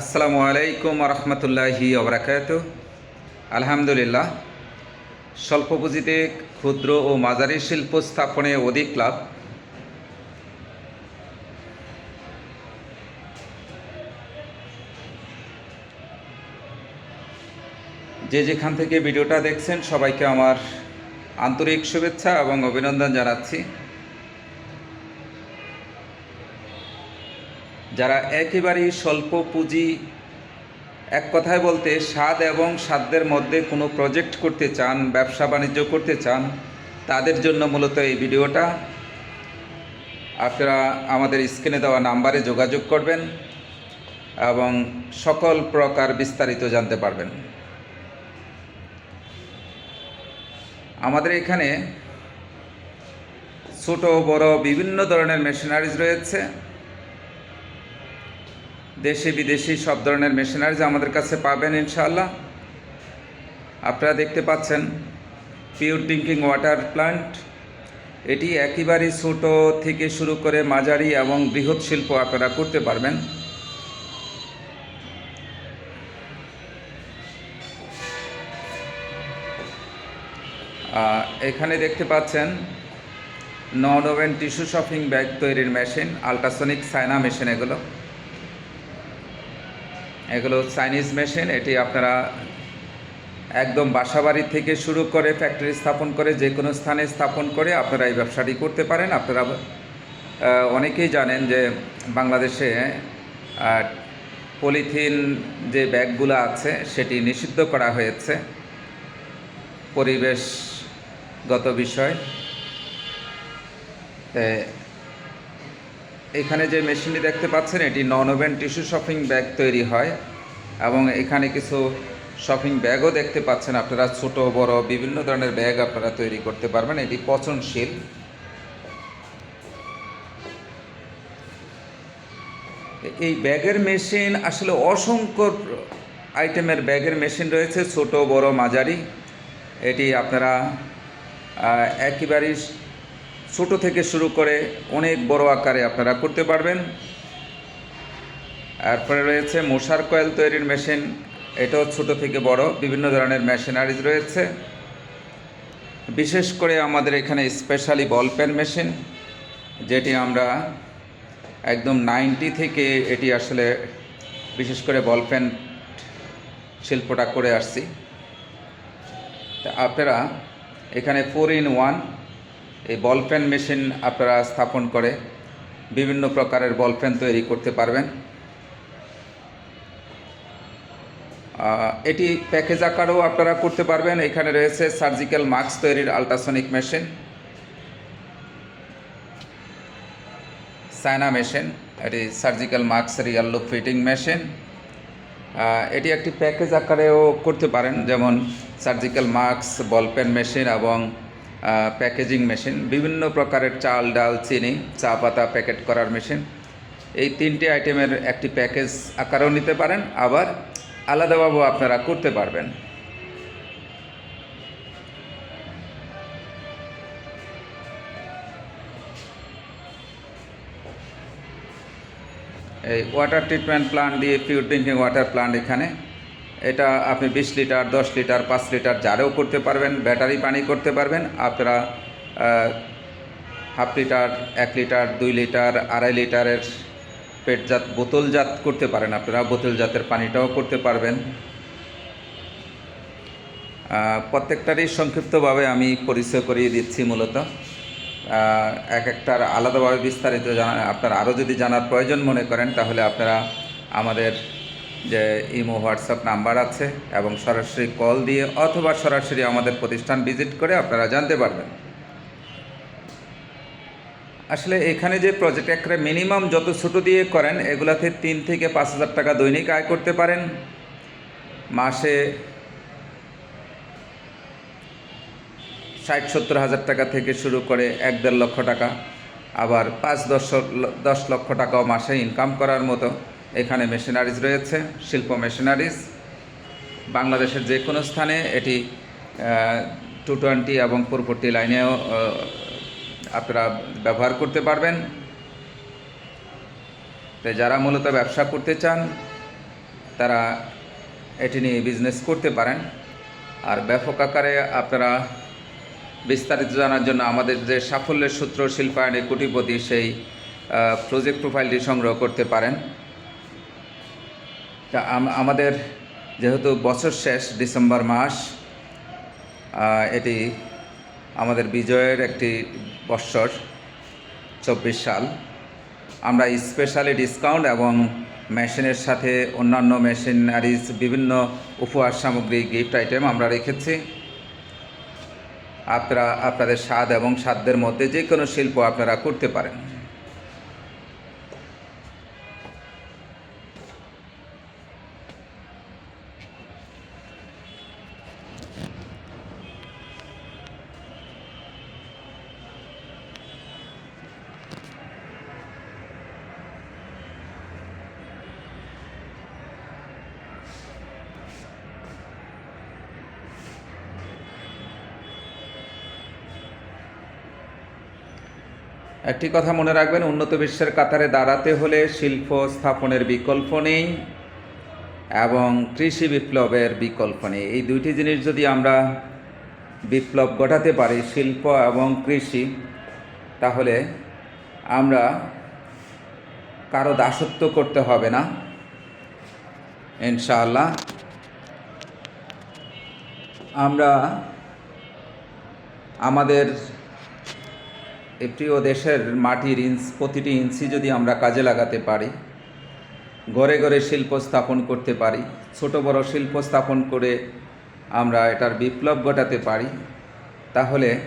আসসালামু আলাইকুম রহমতুল্লাহি ওবরাকাত আলহামদুলিল্লাহ স্বল্প পুঁজিতে ক্ষুদ্র ও মাঝারি শিল্প স্থাপনে অধিক লাভ। যে যেখান থেকে ভিডিওটা দেখছেন সবাইকে আমার আন্তরিক শুভেচ্ছা এবং অভিনন্দন জানাচ্ছি। যারা একেবারেই স্বল্প পুঁজি এক কথায় বলতে স্বাদ এবং সাধ্যের মধ্যে কোনো প্রজেক্ট করতে চান, ব্যবসা বাণিজ্য করতে চান, তাদের জন্য মূলত এই ভিডিওটা। আপনারা আমাদের স্ক্রিনে দেওয়া নাম্বারে যোগাযোগ করবেন এবং সকল প্রকার বিস্তারিত জানতে পারবেন। আমাদের এখানে ছোট, বড়, বিভিন্ন ধরনের মেশিনারিজ রয়েছে। দেশি বিদেশি সব ধরনের মেশিনারিজ আমাদের কাছে পাবেন ইনশাআল্লাহ। আপনারা দেখতে পাচ্ছেন পিওর ড্রিঙ্কিং ওয়াটার প্ল্যান্ট এটি একেবারেই ছোট থেকে শুরু করে মাঝারি এবং বৃহৎ শিল্প আপনারা করতে পারবেন। এখানে দেখতে পাচ্ছেন non woven tissue shopping bag তৈরির মেশিন আলট্রাসনিক সাইনা মেশিন এগুলো। এগুলো চাইনিজ মেশিন এটি আপনারা একদম বাসাবাড়ি থেকে শুরু করে ফ্যাক্টরি স্থাপন করে যে কোনো স্থানে স্থাপন করে আপনারা এই ব্যবসাটি করতে পারেন। আপনারা অনেকেই জানেন যে বাংলাদেশে পলিথিন যে ব্যাগগুলো আছে সেটি নিষিদ্ধ করা হয়েছে। পরিবেশগত বিষয়। এখানে যে মেশিনটি দেখতে পাচ্ছেন, এটি non woven tissue shopping bag তৈরি হয় এবং এখানে কিছু শপিং ব্যাগও দেখতে পাচ্ছেন আপনারা। ছোট, বড়, বিভিন্ন ধরনের ব্যাগ আপনারা তৈরি করতে পারবেন। এটি পচনশীল। এই ব্যাগের মেশিন আসলে অসংখ্য আইটেমের ব্যাগের মেশিন রয়েছে, ছোট, বড়, মাঝারি। এটি আপনারা একেবারেই ছোট থেকে শুরু করে অনেক বড় আকারে আপনারা করতে পারবেন। তারপরে রয়েছে মশার কয়েল তৈরির মেশিন। এটাও ছোট থেকে বড়, বিভিন্ন ধরনের মেশিনারিজ রয়েছে। বিশেষ করে আমাদের এখানে স্পেশালি বল পেন মেশিন, যেটি আমরা একদম নাইনটি থেকে এটি আসলে বিশেষ করে বল পেন শিল্পটা করে আসছি। তা আপনারা এখানে ফোর ইন ওয়ান এই বল পেন মেশিন আপনারা স্থাপন করে বিভিন্ন প্রকারের বল পেন তৈরি করতে পারবেন। এটি প্যাকেজ আকারেও আপনারা করতে পারবেন। এখানে রয়েছে সার্জিক্যাল মাস্ক তৈরির আলট্রাসনিক মেশিন সাইনা মেশিন, এটি surgical mask, real fitting machine. এটি একটি প্যাকেজ আকারেও করতে পারেন, যেমন surgical mask, ball pen machine এবং প্যাকেজিং মেশিন বিভিন্ন প্রকারের চাল, ডাল, চিনি, চা পাতা প্যাকেট করার মেশিন এই তিনটি আইটেমের একটি প্যাকেজ আকারেও নিতে পারেন, আবার আলাদাভাবেও আপনারা করতে পারবেন। এই ওয়াটার ট্রিটমেন্ট প্লান্ট দিয়ে পিওর ড্রিঙ্কিং ওয়াটার প্লান্ট এখানে এটা আপনি বিশ লিটার, দশ লিটার, পাঁচ লিটার জারেও করতে পারবেন, ব্যাটারি পানি করতে পারবেন। আপনারা হাফ লিটার, এক লিটার, দুই লিটার, আড়াই লিটারের পেটজাত, বোতলজাত করতে পারেন আপনারা। বোতলজাতের পানিটাও করতে পারবেন। প্রত্যেকটারই সংক্ষিপ্তভাবে আমি পরিচয় করিয়ে দিচ্ছি মূলত। এক একটার আলাদাভাবে বিস্তারিত জানা আপনার আরও যদি জানার প্রয়োজন মনে করেন, তাহলে আপনারা আমাদের যে ইমো, হোয়াটসঅ্যাপ নাম্বার আছে এবং সরাসরি কল দিয়ে অথবা সরাসরি আমাদের প্রতিষ্ঠান ভিজিট করে আপনারা জানতে পারবেন। আসলে এখানে যে প্রজেক্ট একটা মিনিমাম যত ছোটো দিয়ে করেন, এগুলাতে তিন থেকে পাঁচ হাজার টাকা দৈনিক আয় করতে পারেন। মাসে ষাট সত্তর হাজার টাকা থেকে শুরু করে এক দেড় লক্ষ টাকা, আবার পাঁচ দশ দশ লক্ষ টাকাও মাসে ইনকাম করার মতো। এখানে মেশিনারিজ রয়েছে, শিল্প মেশিনারিজ বাংলাদেশের যে কোনো স্থানে এটি টু টোয়েন্টি এবং পূর্ববর্তী লাইনেও আপনারা ব্যবহার করতে পারবেন। তো যারা মূলত ব্যবসা করতে চান, তারা এটি নিয়ে বিজনেস করতে পারেন। আর ব্যাপক আকারে আপনারা বিস্তারিত জানার জন্য আমাদের যে সাফল্যের সূত্র শিল্পায়নে কোটিপতি সেই প্রজেক্ট প্রোফাইলটি সংগ্রহ করতে পারেন। তা আম- আমাদের যেহেতু বছর শেষ ডিসেম্বর মাস এটি আমাদের বিজয়ের একটি বৎসর, চব্বিশ সাল। আমরা স্পেশালি ডিসকাউন্ট এবং মেশিনের সাথে অন্যান্য মেশিনারিজ, বিভিন্ন উপহার সামগ্রী গিফট আইটেম আমরা রেখেছি। আপনারা, আপনাদের স্বাদ এবং সাধ্যের মধ্যে যে কোনো শিল্প আপনারা করতে পারেন। একটি কথা মনে রাখবেন, উন্নত বিশ্বের কাতারে দাঁড়াতে হলে শিল্প স্থাপনের বিকল্প নেই এবং কৃষি বিপ্লবের বিকল্প নেই। এই দুইটি জিনিস যদি আমরা বিপ্লব ঘটাতে পারি, শিল্প এবং কৃষি, তাহলে আমরা কারও দাসত্ব করতে হবে না। ইনশাআল্লাহ। আমরা আমাদের প্রিয় দেশের মাটির ইঞ্চ, প্রতিটি ইঞ্চি যদি আমরা কাজে লাগাতে পারি, ঘরে ঘরে শিল্প স্থাপন করতে পারি, ছোট বড় শিল্প স্থাপন করে আমরা এটার বিপ্লব ঘটাতে পারি, তাহলে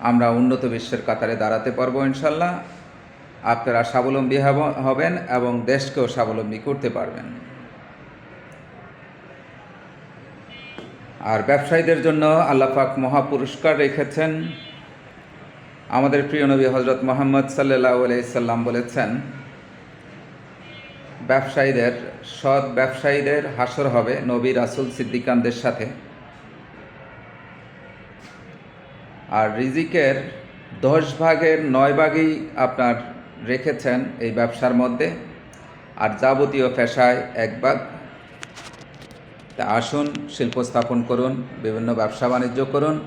আমরা উন্নত বিশ্বের কাতারে দাঁড়াতে পারব ইনশাল্লাহ। আপনারা স্বাবলম্বী হব- হবেন এবং দেশকেও স্বাবলম্বী করতে পারবেন। আর ব্যবসায়ীদের জন্য আল্লাহ মহাপুরস্কার রেখেছেন। আমাদের প্রিয় নবী হজরত মোহাম্মদ সাল্লাহ সাল্লাম বলেছেন, ব্যবসায়ীদের, সৎ ব্যবসায়ীদের হাসর হবে নবী রাসুল সিদ্দিকানদের সাথে। আর রিজিকের দশ ভাগের নয় ভাগই আপনার রেখেছেন এই ব্যবসার মধ্যে। আর যাবতীয় পেশায় এক ভাগ। আসুন, শিল্প স্থাপন করুন, বিভিন্ন ব্যবসা বাণিজ্য করুন।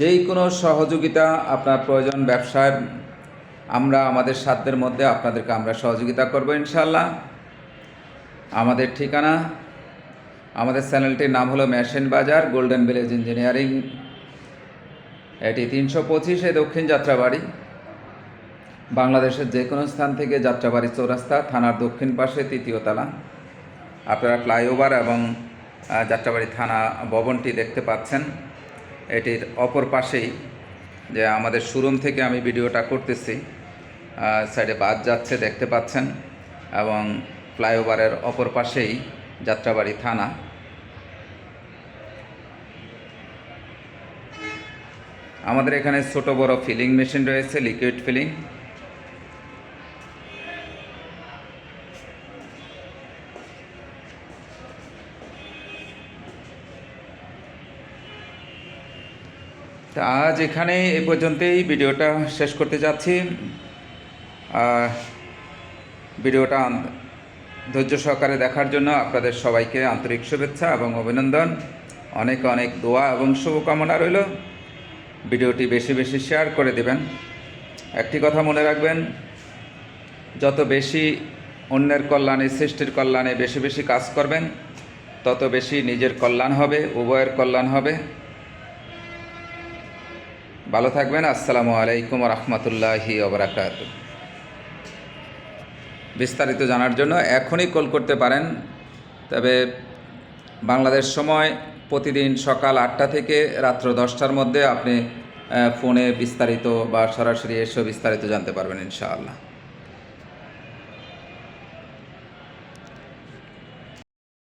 যেই কোনো সহযোগিতা আপনার প্রয়োজন ব্যবসার, আমরা আমাদের সাধ্যের মধ্যে আপনাদেরকে আমরা সহযোগিতা করব ইনশাল্লাহ আমাদের ঠিকানা, আমাদের চ্যানেলটির নাম হলো মেশিন বাজার, গোল্ডেন ভিলেজ ইঞ্জিনিয়ারিং। এটি তিনশো পঁচিশে দক্ষিণ যাত্রাবাড়ি। বাংলাদেশের যে কোনো স্থান থেকে যাত্রাবাড়ি চৌরাস্তা, থানার দক্ষিণ পাশে তৃতীয় তলা। আপনারা ফ্লাইওভার এবং যাত্রাবাড়ি থানা ভবনটি দেখতে পাচ্ছেন। এটির অপর পাশেই যে আমাদের শোরুম থেকে আমি ভিডিওটা করতেছি সাইডে বাস যাচ্ছে, দেখতে পাচ্ছেন, এবং ফ্লাইওভারের অপর পাশেই যাত্রাবাড়ি থানা। আমাদের এখানে ছোট বড় ফিলিং মেশিন রয়েছে লিকুইড ফিলিং তা আজ এখানে এ পর্যন্তই ভিডিওটা শেষ করতে যাচ্ছি। ভিডিওটা ধৈর্য সহকারে দেখার জন্য আপনাদের সবাইকে আন্তরিক শুভেচ্ছা এবং অভিনন্দন। অনেক অনেক দোয়া এবং শুভকামনা রইল। ভিডিওটি বেশি বেশি শেয়ার করে দেবেন। একটি কথা মনে রাখবেন, যত বেশি অন্যের কল্যাণে, সৃষ্টির কল্যাণে বেশি বেশি কাজ করবেন, তত বেশি নিজের কল্যাণ হবে, উভয়ের কল্যাণ হবে। ভালো থাকবেন, আসসালামু আলাইকুম রহমতুল্লাহি অবরাকাত বিস্তারিত জানার জন্য এখনই কল করতে পারেন, তবে বাংলাদেশ সময় প্রতিদিন সকাল আটটা থেকে রাত্র দশটার মধ্যে আপনি ফোনে বিস্তারিত বা সরাসরি এসেও বিস্তারিত জানতে পারবেন ইনশাআল্লাহ।